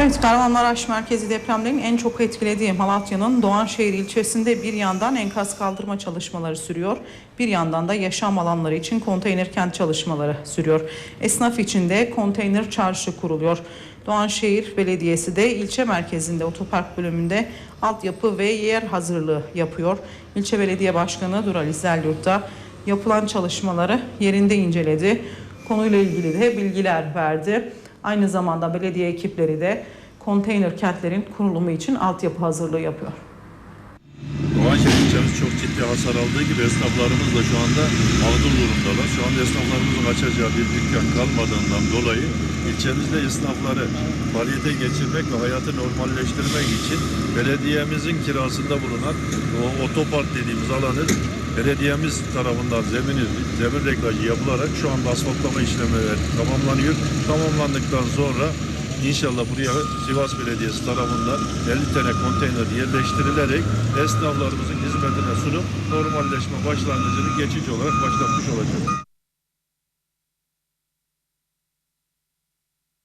Evet, Kahramanmaraş merkezi depremlerin en çok etkilediği Malatya'nın Doğanşehir ilçesinde bir yandan enkaz kaldırma çalışmaları sürüyor. Bir yandan da yaşam alanları için konteyner kent çalışmaları sürüyor. Esnaf için de konteyner çarşı kuruluyor. Doğanşehir Belediyesi de ilçe merkezinde otopark bölümünde altyapı ve yer hazırlığı yapıyor. İlçe Belediye Başkanı Dural İzzeryurt da yapılan çalışmaları yerinde inceledi. Konuyla ilgili de bilgiler verdi. Aynı zamanda belediye ekipleri de konteyner kentlerin kurulumu için altyapı hazırlığı yapıyor. Doğanşehir ilçemiz çok ciddi hasar aldığı gibi esnaflarımız da şu anda mağdur durumdalar. Şu anda esnaflarımızın açacağı bir dükkan kalmadığından dolayı ilçemizde esnafları faaliyete geçirmek ve hayatı normalleştirmek için belediyemizin kirasında bulunan o otopark dediğimiz alanı belediyemiz tarafından zemini, zemin reglajı yapılarak şu anda asfaltlama işlemleri tamamlanıyor. Tamamlandıktan sonra İnşallah buraya Sivas Belediyesi tarafından 50 tane konteyner yerleştirilerek esnaflarımızın hizmetine sunup normalleşme başlangıcını geçici olarak başlatmış olacak.